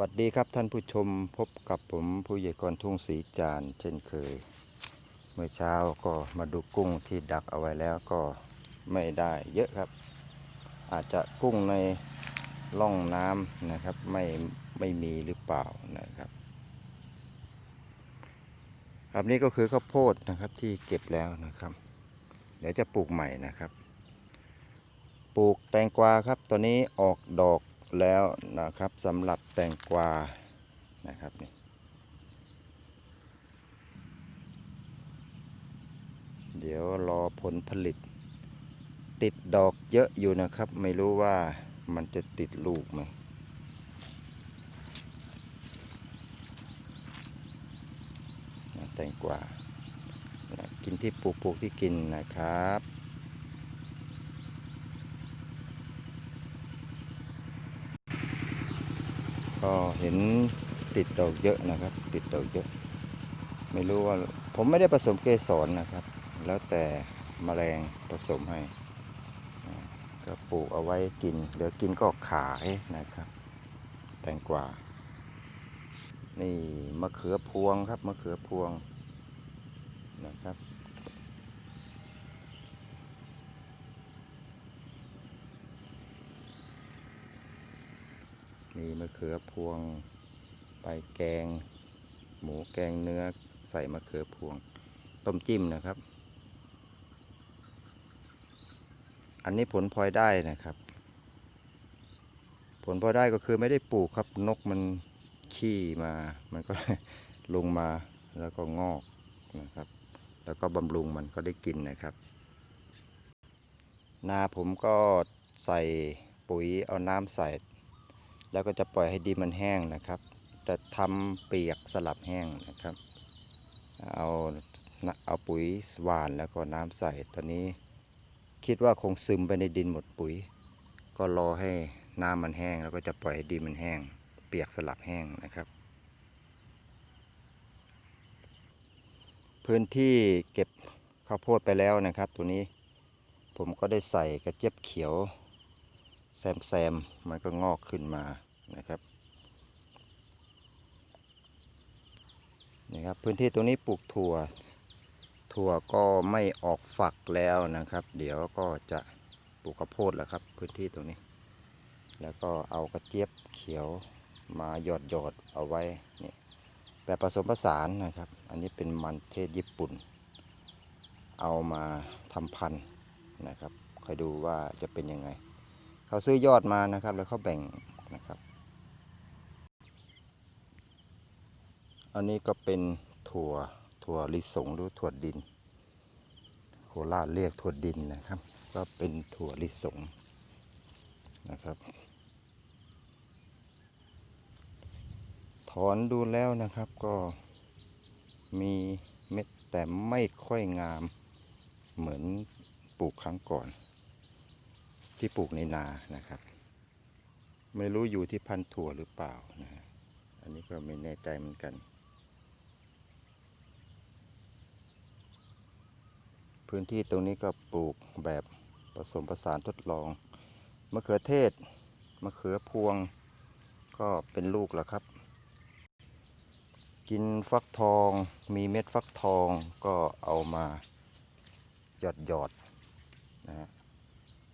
วัสดีครับท่านผู้ชมพบกับผมผู้ใหญ่กรทุ่งสีจานเช่นเคย เมื่อเช้าก็มาดูกุ้งที่ดักเอาไว้แล้วก็ไม่ได้เยอะครับ อาจจะกุ้งในร่องน้ำนะครับไม่ไม่มีหรือเปล่านะครับครับนี่ก็คือข้าวโพดนะครับที่เก็บแล้วนะครับ เดี๋ยวจะปลูกใหม่นะครับ ปลูกแตงกวาครับตัวนี้ออกดอก แล้วนะครับสำหรับแตงกวานะครับนี่เดี๋ยวรอผลผลิต ติดดอกเยอะอยู่นะครับ ไม่รู้ว่ามันจะติดลูกไหมแตงกวากินที่ปลูกปลูกที่กินนะครับ ก็เห็นติดดอกเยอะนะครับ ติดดอกเยอะ ไม่รู้ว่าผมไม่ได้ผสมเกสรนะครับ แล้วแต่แมลงผสมให้ ก็ปลูกเอาไว้กินเหลือกินก็ขายนะครับ แตงกวา นี่มะเขือพวงครับมะเขือพวงนะครับ มีมะเขือพวง ไปแกง หมูแกงเนื้อใส่มะเขือพวง ต้มจิ้มนะครับ อันนี้ผลพลอยได้นะครับ ผลพลอยได้ก็คือไม่ได้ปลูกครับนกมันขี้มา มันก็ลงมาแล้วก็งอกนะครับ แล้วก็บำรุงมันก็ได้กินนะครับ นาผมก็ใส่ปุ๋ยเอาน้ำใส่ แล้วก็จะปล่อยให้ดินมันแห้งนะครับ จะทำเปียกสลับแห้งนะครับ เอาเอาปุ๋ยหวานแล้วก็น้ำใส่ตอนนี้ คิดว่าคงซึมไปในดินหมดปุ๋ย ก็รอให้น้ำมันแห้งแล้วก็จะปล่อยให้ดินมันแห้ง เปียกสลับแห้งนะครับ พื้นที่เก็บข้าวโพดไปแล้วนะครับ ตัวนี้ผมก็ได้ใส่กระเจี๊ยบเขียวแซมแซมมันก็งอกขึ้นมา นะครับนี่ครับ พื้นที่ตรงนี้ปลูกถั่ว ถั่วก็ไม่ออกฝักแล้วนะครับ เดี๋ยวก็จะปลูกข้าวโพดแล้วครับ พื้นที่ตรงนี้ แล้วก็เอากระเจี๊ยบเขียวมาหยอดหยอดเอาไว้นี่แบบผสมผสานนะครับ อันนี้เป็นมันเทศญี่ปุ่น เอามาทำพันธุ์นะครับคอยดูว่าจะเป็นยังไง เขาซื้อยอดมานะครับ แล้วเขาแบ่งนะครับ อันนี้ก็เป็นถั่วถั่วลิสงหรือถั่วดิน โคราชเรียกถั่วดินนะครับ ก็เป็นถั่วลิสงนะครับ ถอนดูแล้วนะครับก็มีเม็ดแต่ไม่ค่อยงามเหมือนปลูกครั้งก่อน ที่ปลูกในนานะครับ ไม่รู้อยู่ที่พันธุ์ถั่วหรือเปล่านะฮะอันนี้ก็ไม่แน่ใจเหมือนกัน พื้นที่ตรงนี้ก็ปลูกแบบผสมผสานทดลองมะเขือเทศมะเขือพวงก็เป็นลูกแล้วครับ กินฟักทองมีเม็ดฟักทองก็เอามาหยอดหยอดนะฮะ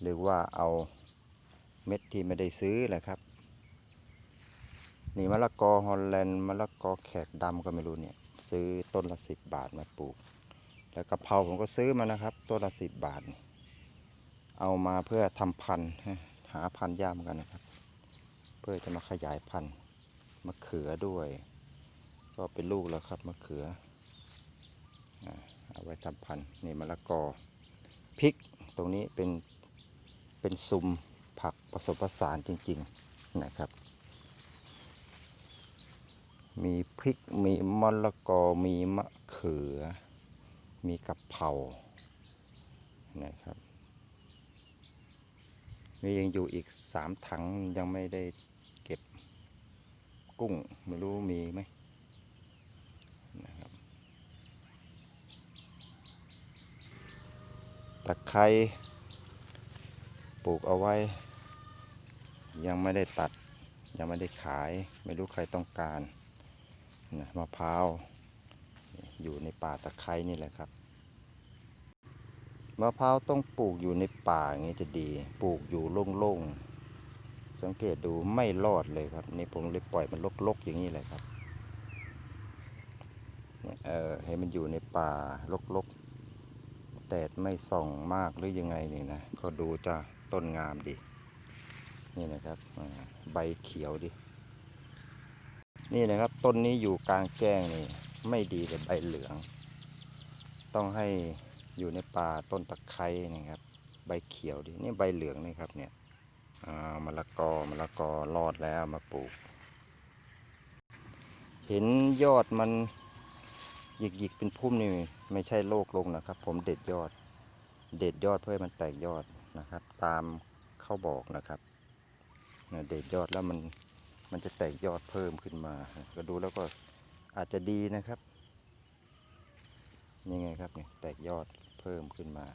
หรือว่าเอาเม็ดที่ไม่ได้ซื้อแหละครับ นี่มะละกอฮอลแลนด์มะละกอแขกดำก็ไม่รู้เนี่ย ซื้อต้นละสิบบาทมาปลูก แล้วกะเพราผมก็ซื้อมานะครับต้นละสิบบาท เอามาเพื่อทำพันธุ์หาพันธุ์ยาเหมือนกันนะครับ เพื่อจะมาขยายพันธุ์มะเขือด้วย ก็เป็นลูกแล้วครับมะเขือเอาไว้ทำพันธุ์นี่มะละกอพริกตรงนี้เป็นเป็นซุมผักผสมผสานจริง ๆนะครับ มีพริกมีมะละกอมีมะเขือ มีกะเพรานะครับนี่ยังอยู่อีกสามถังยังไม่ได้เก็บกุ้งไม่รู้มีไหมนะครับตะไคร้ปลูกเอาไว้ ยังไม่ได้ตัดยังไม่ได้ขาย ไม่รู้ใครต้องการนะมะพร้าว อยู่ในป่าตะไคร้นี่แหละครับมะพร้าวต้องปลูกอยู่ในป่าอย่างนี้จะดี ปลูกอยู่โล่งๆ สังเกตดูไม่รอดเลยครับ นี่ผมเลยปล่อยมันลกๆอย่างนี้เลยครับเนี่ยเออให้มันอยู่ในป่ารกๆแดดไม่ส่องมากหรือยังไงนี่นะก็ดูจะต้นงามดี นี่นะครับใบเขียวดิ นี่นะครับต้นนี้อยู่กลางแจ้งนี่ ไม่ดีเลยใบเหลือง ต้องให้อยู่ในป่าต้นตะไคร้นะครับ ใบเขียวดินี่ใบเหลืองนี่ครับเนี่ยมะละกอมะละกอรอดแล้วมาปลูก เห็นยอดมันหยิกๆเป็นพุ่มนี่ไม่ใช่โรคลงนะครับ ผมเด็ดยอด เด็ดยอดเพื่อมันแตกยอดนะครับ ตามเขาบอกนะครับเด็ดยอดแล้วมันมันจะแตกยอดเพิ่มขึ้นมา ก็ดูแล้วก็ อาจจะดีนะครับ ยังไงครับเนี่ยแตกยอดเพิ่มขึ้นมา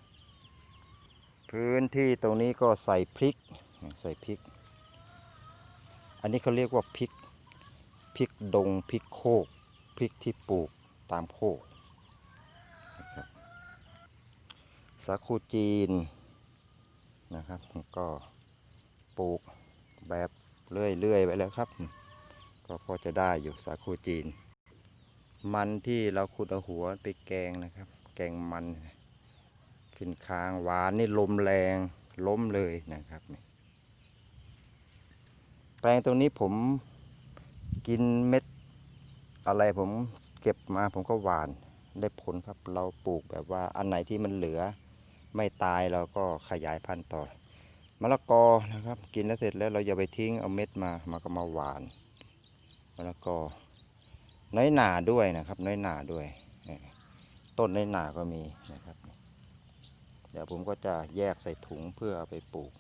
พื้นที่ตรงนี้ก็ใส่พริกใส่พริก อันนี้เขาเรียกว่าพริกพริกดงพริกโคกพริกที่ปลูกตามโคกนะครับสาคูจีนนะครับก็ปลูกแบบเรื่อยๆไปแล้วครับ ก็พอจะได้อยู่สาคูจีน มันที่เราขุดเอาหัวไปแกงนะครับ แกงมัน ขึ้นค้างหวานนี่ลมแรงล้มเลยนะครับแปลงตรงนี้ผมกินเม็ดอะไรผมเก็บมาผมก็หวานได้ผลครับเราปลูกแบบว่าอันไหนที่มันเหลือไม่ตายเราก็ขยายพันธุ์ต่อมะละกอนะครับ กินแล้วเสร็จแล้วเราอย่าไปทิ้งเอาเม็ดมามาก็มาหวานมะละกอ น้อยหนาด้วยนะครับ น้อยหนาด้วย ต้นน้อยหนาก็มีนะครับ เดี๋ยวผมก็จะแยกใส่ถุงเพื่อเอาไปปลูก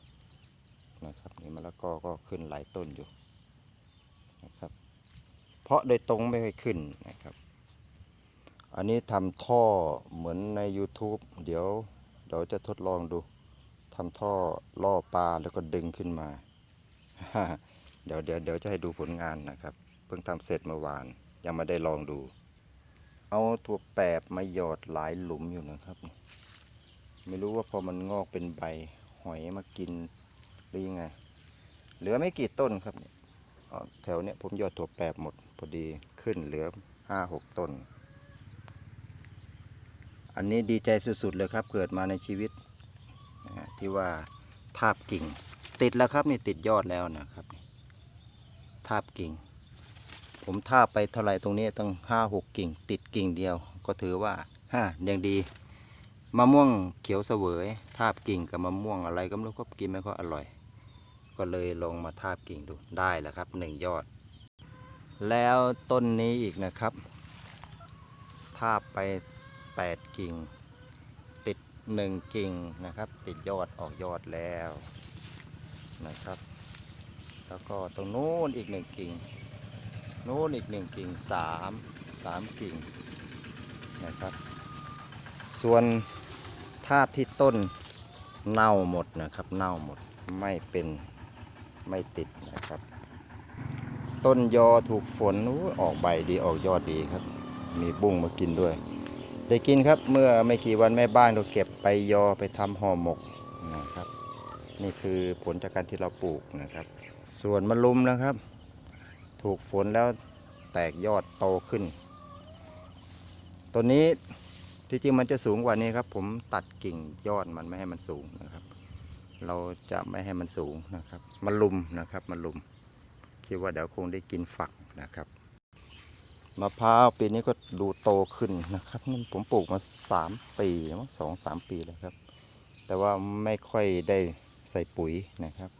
นะครับนี่มะละกอก็ขึ้นหลายต้นอยู่นะครับ เพราะโดยตรงไม่ค่อยขึ้นนะครับ อันนี้ทำท่อเหมือนใน YouTube เดี๋ยวเดี๋ยวจะทดลองดูทำท่อล่อปลาแล้วก็ดึงขึ้นมา เดี๋ยวเดี๋ยวเดี๋ยวจะให้ดูผลงานนะครับ เพิ่งทำเสร็จเมื่อวาน ยังไม่ได้ลองดู เอาถั่วแปบมาหยอดหลายหลุมอยู่นะครับ ไม่รู้ว่าพอมันงอกเป็นใบหอยมากินหรือยังไง เหลือไม่กี่ต้นครับนี่แถวเนี้ยผมหยอดถั่วแปบหมดพอดีขึ้นเหลือห้าหกต้น อันนี้ดีใจสุดๆเลยครับ เกิดมาในชีวิตที่ว่าทาบกิ่ง ติดแล้วครับนี่ติดยอดแล้วนะครับทาบกิ่ง ผมท่าไปเท่าไหร่ตรงนี้ตั้งห้าหกกิ่ง ติดกิ่งเดียว ก็ถือว่าฮ่ายังดีมะม่วงเขียวเสวยทาบกิ่งกับมะม่วงอะไรก็ไม่รู้ก็กินไม่ค่อยอร่อย ก็เลยลองมาทาบกิ่งดูได้แล้วครับหนึ่งยอด แล้วต้นนี้อีกนะครับ ทาบไปแปดกิ่ง ติดหนึ่งกิ่งนะครับ ติดยอดออกยอดแล้วนะครับ แล้วก็ตรงนู้นอีกหนึ่งกิ่ง นู้นอีกหนึ่งกิ่งสามสามกิ่งนะครับ ส่วนทาบที่ต้นเน่าหมดนะครับ เน่าหมดไม่เป็นไม่ติดนะครับ ต้นยอถูกฝนอู้ออกใบดีออกยอดดีครับ มีบุ้งมากินด้วย ได้กินครับเมื่อไม่กี่วันแม่บ้านเราเก็บไปยอไปทำห่อหมกนะครับ นี่คือผลจากการที่เราปลูกนะครับ ส่วนมะลุมนะครับ ถูกฝนแล้วแตกยอดโตขึ้น ตัวนี้ที่จริงมันจะสูงกว่านี้ครับ ผมตัดกิ่งยอดมันไม่ให้มันสูงนะครับ เราจะไม่ให้มันสูงนะครับมาลุมนะครับมาลุม คิดว่าเดี๋ยวคงได้กินฝักนะครับมะพร้าวปีนี้ก็ดูโตขึ้นนะครับนี่ผมปลูกมาสามปีแล้วมั้งสองสามปีแล้วครับ แต่ว่าไม่ค่อยได้ใส่ปุ๋ยนะครับ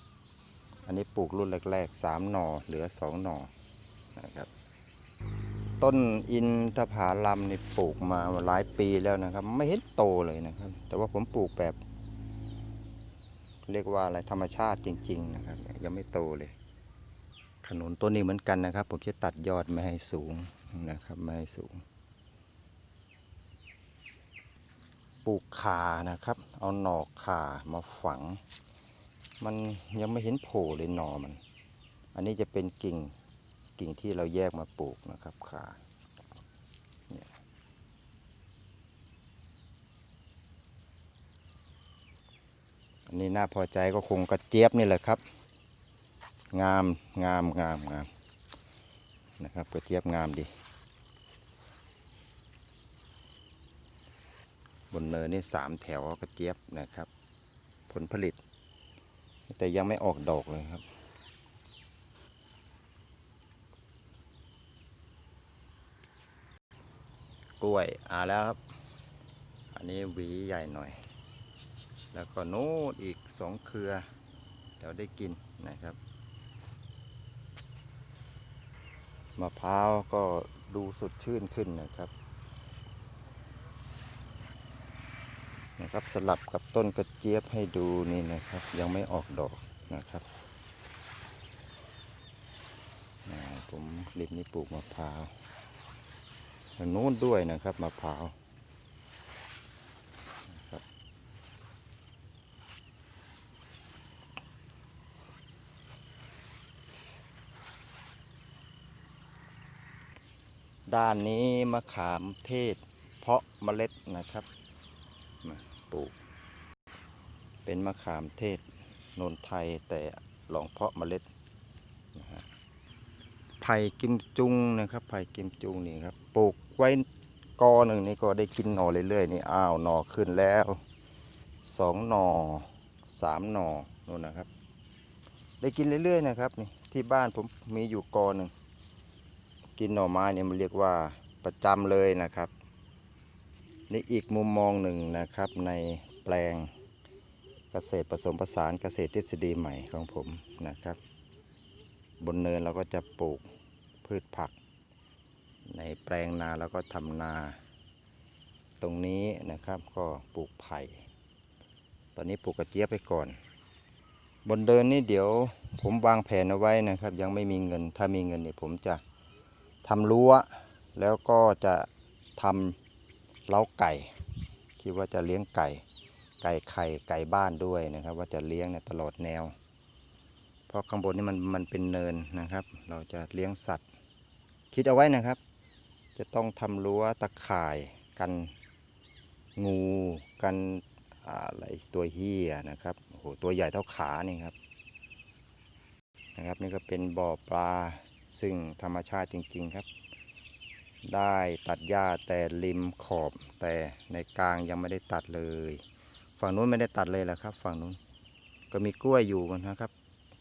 อันนี้ปลูกรุ่นแรกๆสามหน่อเหลือสองหน่อนะครับ ต้นอินทผาลัมนี่ปลูกมาหลายปีแล้วนะครับ ไม่เห็นโตเลยนะครับ แต่ว่าผมปลูกแบบ เรียกว่าอะไรธรรมชาติจริง ๆ นะครับ ยังไม่โตเลย ขนุนต้นนี้เหมือนกันนะครับ ผมจะตัดยอดไม่ให้สูงนะครับไม่ให้สูงปลูกขานะครับ เอาหน่อขามาฝัง มันยังไม่เห็นโผล่เลยหนอมัน อันนี้จะเป็นกิ่งกิ่งที่เราแยกมาปลูกนะครับขาเนี่ยอันนี้น่าพอใจก็คงกระเจี๊ยบนี่แหละครับ งามงามงามงามนะครับกระเจี๊ยบงามดี บนเนินนี่สามแถวกระเจี๊ยบนะครับ ผลผลิต แต่ยังไม่ออกดอกเลยครับ กล้วยอ่าแล้วครับ อันนี้หวีใหญ่หน่อย แล้วก็โน้ตอีกสองเครือ เดี๋ยวได้กินนะครับมะพร้าวก็ดูสดชื่นขึ้นนะครับ นะครับสลับกับต้นกระเจี๊ยบให้ดูนี่นะครับ ยังไม่ออกดอกนะครับผมริมนี้ปลูกมะพร้าวทางโน้นด้วยนะครับมะพร้าวด้านนี้มะขามเทศ เพาะเมล็ดนะครับ มาปลูก เป็นมะขามเทศนนไทยแต่ลองเพาะเมล็ดนะฮะไผ่กิมจุงนะครับไผ่กิมจุงนี่ครับปลูกไว้กอหนึ่งนี่ก็ได้กินหน่อเรื่อยๆนี่อ้าวหน่อขึ้นแล้วสองหน่อสามหน่อนู่นนะครับ ได้กินเรื่อยๆนะครับนี่ที่บ้านผมมีอยู่กอหนึ่งกินหน่อไม้เนี่ยมันเรียกว่าประจำเลยนะครับ ในอีกมุมมองหนึ่งนะครับในแปลงเกษตรผสมผสานเกษตรทฤษฎีใหม่ของผมนะครับ บนเนินเราก็จะปลูกพืชผัก ในแปลงนาเราก็ทำนา ตรงนี้นะครับก็ปลูกไผ่ ตอนนี้ปลูกกระเจี๊ยบไปก่อน บนเดินนี่เดี๋ยวผมวางแผนเอาไว้นะครับ ยังไม่มีเงินถ้ามีเงินเนี่ยผมจะทำรั้วแล้วก็จะทำ เล้าไก่ คิดว่าจะเลี้ยงไก่ ไก่ไข่ไก่บ้านด้วยนะครับ ว่าจะเลี้ยงเนี่ยตลอดแนว เพราะข้างบนนี่มันมันเป็นเนินนะครับ เราจะเลี้ยงสัตว์ คิดเอาไว้นะครับ จะต้องทำรั้วตะข่ายกันงูกันอะไรตัวเหี้ยนะครับโอ้โหตัวใหญ่เท่าขานี่ครับนะครับ นี่ก็เป็นบ่อปลาซึ่งธรรมชาติจริง ๆ ครับ ได้ตัดหญ้าแต่ริมขอบแต่ในกลางยังไม่ได้ตัดเลย ฝั่งนู้นไม่ได้ตัดเลยแหละครับ ฝั่งนู้นก็มีกล้วยอยู่นะครับ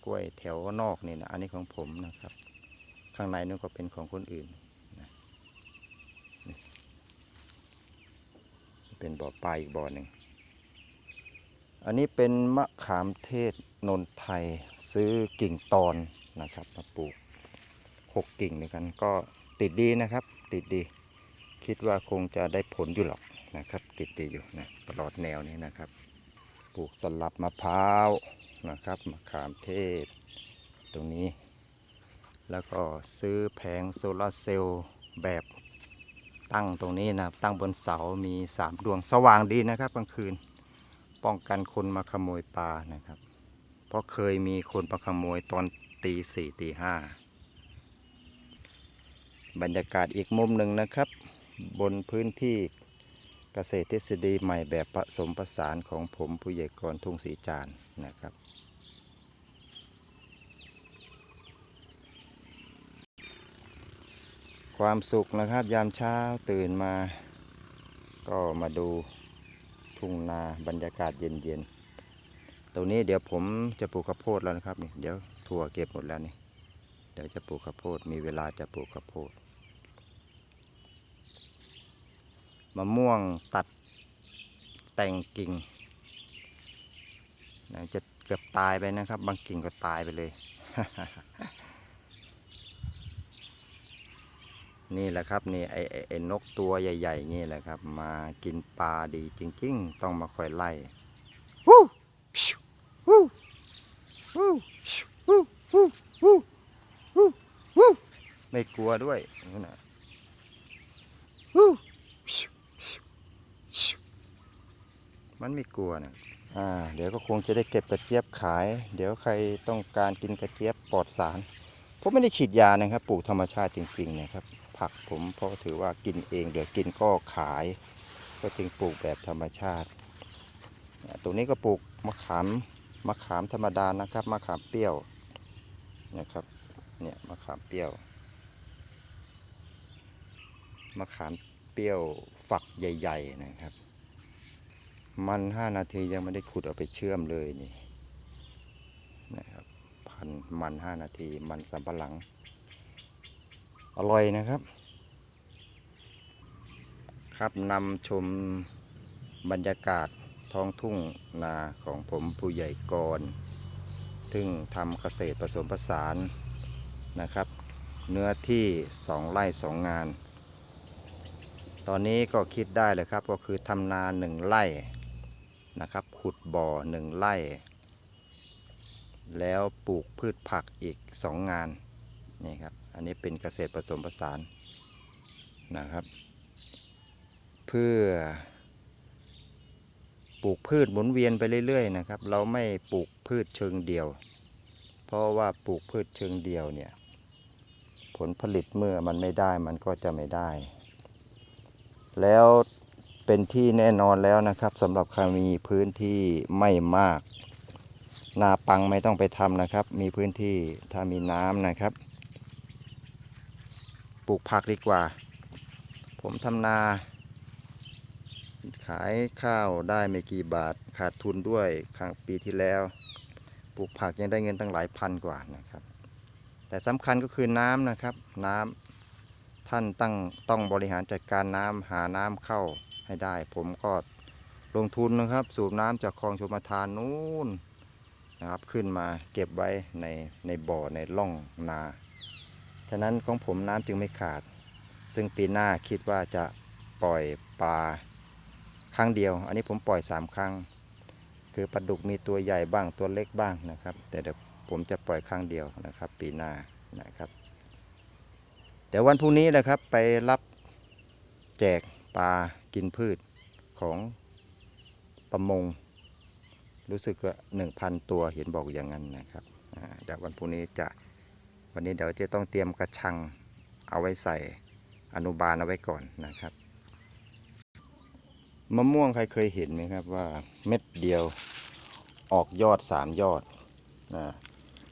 กล้วยแถวนอกนี่นะอันนี้ของผมนะครับ ข้างในนู้นก็เป็นของคนอื่นนะเป็นบ่อปลาอีกบ่อหนึ่งอันนี้เป็นมะขามเทศนนไทยซื้อกิ่งตอนนะครับมาปลูกหกกิ่งด้วยกันก็ ติดดีนะครับ ติดดี คิดว่าคงจะได้ผลอยู่หรอกนะครับ ติดดีอยู่นะตลอดแนวนี้นะครับ ปลูกสลับมะพร้าวนะครับมะขามเทศ ตรงนี้ แล้วก็ซื้อแผงโซลาร์เซลล์แบบตั้งตรงนี้นะครับ ตั้งบนเสา มีสามดวงสว่างดีนะครับกลางคืน ป้องกันคนมาขโมยปลานะครับ เพราะเคยมีคนมาขโมยตอนตีสี่ตีห้า บรรยากาศอีกมุมหนึ่งนะครับ บนพื้นที่เกษตรทฤษฎีใหม่แบบผสมผสานของผมผู้ใหญ่กรทุ่งสีจานนะครับ ความสุขนะครับยามเช้าตื่นมา ก็มาดูทุ่งนาบรรยากาศเย็นๆ ตรงนี้เดี๋ยวผมจะปลูกข้าวโพดแล้วนะครับนี่เดี๋ยวถั่วเก็บหมดแล้วนี่เดี๋ยวจะปลูกข้าวโพดมีเวลาจะปลูกข้าวโพด มะม่วงตัดแต่งกิ่งนะจะเกือบตายไปนะครับ บางกิ่งก็ตายไปเลย นี่แหละครับนี่ไอ้ไอ้ไอ้นกตัวใหญ่ๆนี่แหละครับ มากินปลาดีจริง ๆ ต้องมาคอยไล่วู้ชิววู้วู้ชิววู้วู้วู้วู้วู้ไม่กลัวด้วยนั่นน่ะวู้ชิวชิวชิว มันไม่กลัวนะอ่าเดี๋ยวก็คงจะได้เก็บกระเจี๊ยบขาย เดี๋ยวใครต้องการกินกระเจี๊ยบปลอดสารผมไม่ได้ฉีดยานะครับ ปลูกธรรมชาติจริงๆนะครับ ผักผมเพราะถือว่ากินเอง เดี๋ยวกินก็ขาย ก็จึงปลูกแบบธรรมชาติ ตรงนี้ก็ปลูกมะขามมะขามธรรมดานะครับมะขามเปรี้ยวนะครับเนี่ยมะขามเปรี้ยวมะขามเปรี้ยวฝักใหญ่ ๆ นะครับ มันห้านาทียังไม่ได้ขุดเอาไปเชื่อมเลยนี่นะครับพันมันห้านาทีมันสำปะหลัง อร่อยนะครับ ครับนำชมบรรยากาศท้องทุ่งนาของผมผู้ใหญ่กรซึ่งทำเกษตรผสมผสานนะครับ เนื้อที่สองไร่สองงาน ตอนนี้ก็คิดได้เลยครับก็คือทำนาหนึ่งไร่ นะครับ ขุดบ่อหนึ่งไร่ แล้วปลูกพืชผักอีกสองงานนี่ครับ อันนี้เป็นเกษตรผสมผสานนะครับ เพื่อปลูกพืชหมุนเวียนไปเรื่อย ๆ นะครับ เราไม่ปลูกพืชเชิงเดี่ยว เพราะว่าปลูกพืชเชิงเดี่ยวเนี่ยผลผลิตเมื่อมันไม่ได้มันก็จะไม่ได้ แล้ว เป็นที่แน่นอนแล้วนะครับสำหรับใครมีพื้นที่ไม่มาก นาปังไม่ต้องไปทำนะครับ มีพื้นที่ถ้ามีน้ำนะครับ ปลูกผักดีกว่า ผมทำนา ขายข้าวได้ไม่กี่บาทขาดทุนด้วยครั้งปีที่แล้ว ปลูกผักยังได้เงินตั้งหลายพันกว่านะครับ แต่สำคัญก็คือน้ำนะครับน้ำท่านตั้งต้องบริหารจัดการน้ำหาน้ำเข้า ให้ได้ ผมก็ลงทุนนะครับ สูบน้ำจากคลองชมทานนู้นนะครับ ขึ้นมาเก็บไว้ในในบ่อในร่องนาฉะนั้นของผมน้ำจึงไม่ขาด ซึ่งปีหน้าคิดว่าจะปล่อยปลาครั้งเดียว อันนี้ผมปล่อยสามครั้ง คือปลาดุกมีตัวใหญ่บ้างตัวเล็กบ้างนะครับ แต่เดี๋ยวผมจะปล่อยครั้งเดียวนะครับ ปีหน้านะครับเดี๋ยววันพรุ่งนี้นะครับไปรับแจกปลา กินพืชของประมง รู้สึกว่าหนึ่งพันตัวเห็นบอกอย่างนั้นนะครับเดี๋ยววันพรุ่งนี้จะวันนี้เดี๋ยวจะต้องเตรียมกระชังเอาไว้ใส่อนุบาลเอาไว้ก่อนนะครับมะม่วงใครเคยเห็นไหมครับว่าเม็ดเดียวออกยอดสามยอดนะ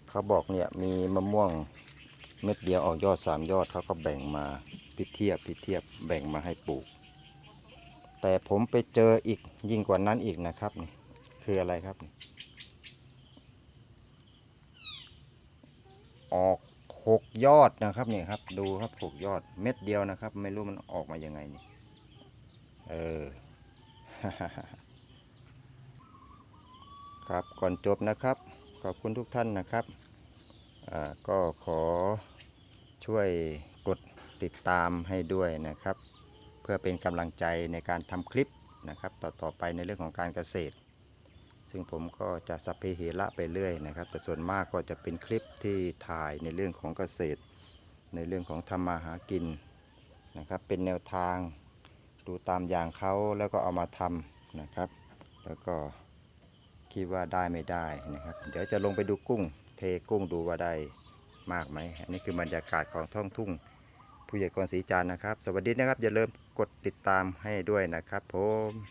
เขาบอกเนี่ยมีมะม่วงเม็ดเดียวออกยอดสามยอดเขาก็แบ่งมาพิเทียบพิเทียบแบ่งมาให้ปลูก แต่ผมไปเจออีกยิ่งกว่านั้นอีกนะครับนี่คืออะไรครับ ออกหกยอดนะครับนี่ครับ ดูครับหกยอดเม็ดเดียวนะครับ ไม่รู้มันออกมายังไงนี่เออครับก่อนจบนะครับ ขอบคุณทุกท่านนะครับก็ขอช่วยกดติดตามให้ด้วยนะครับ พื่อเป็นกำลังใจในการทำคลิปนะครับ ต่อต่อไปในเรื่องของการเกษตร ซึ่งผมก็จะสัพเพเหระไปเรื่อยนะครับ แต่ส่วนมากก็จะเป็นคลิปที่ถ่ายในเรื่องของเกษตร ในเรื่องของทำมาหากินนะครับ เป็นแนวทางดูตามอย่างเขาแล้วก็เอามาทำนะครับ แล้วก็คิดว่าได้ไม่ได้นะครับ เดี๋ยวจะลงไปดูกุ้ง เทกุ้งดูว่าได้มากไหมอันนี้คือบรรยากาศของท้องทุ่ง ผู้ใหญ่กรศรีจานนะครับ สวัสดีนะครับ อย่าลืมกดติดตามให้ด้วยนะครับผม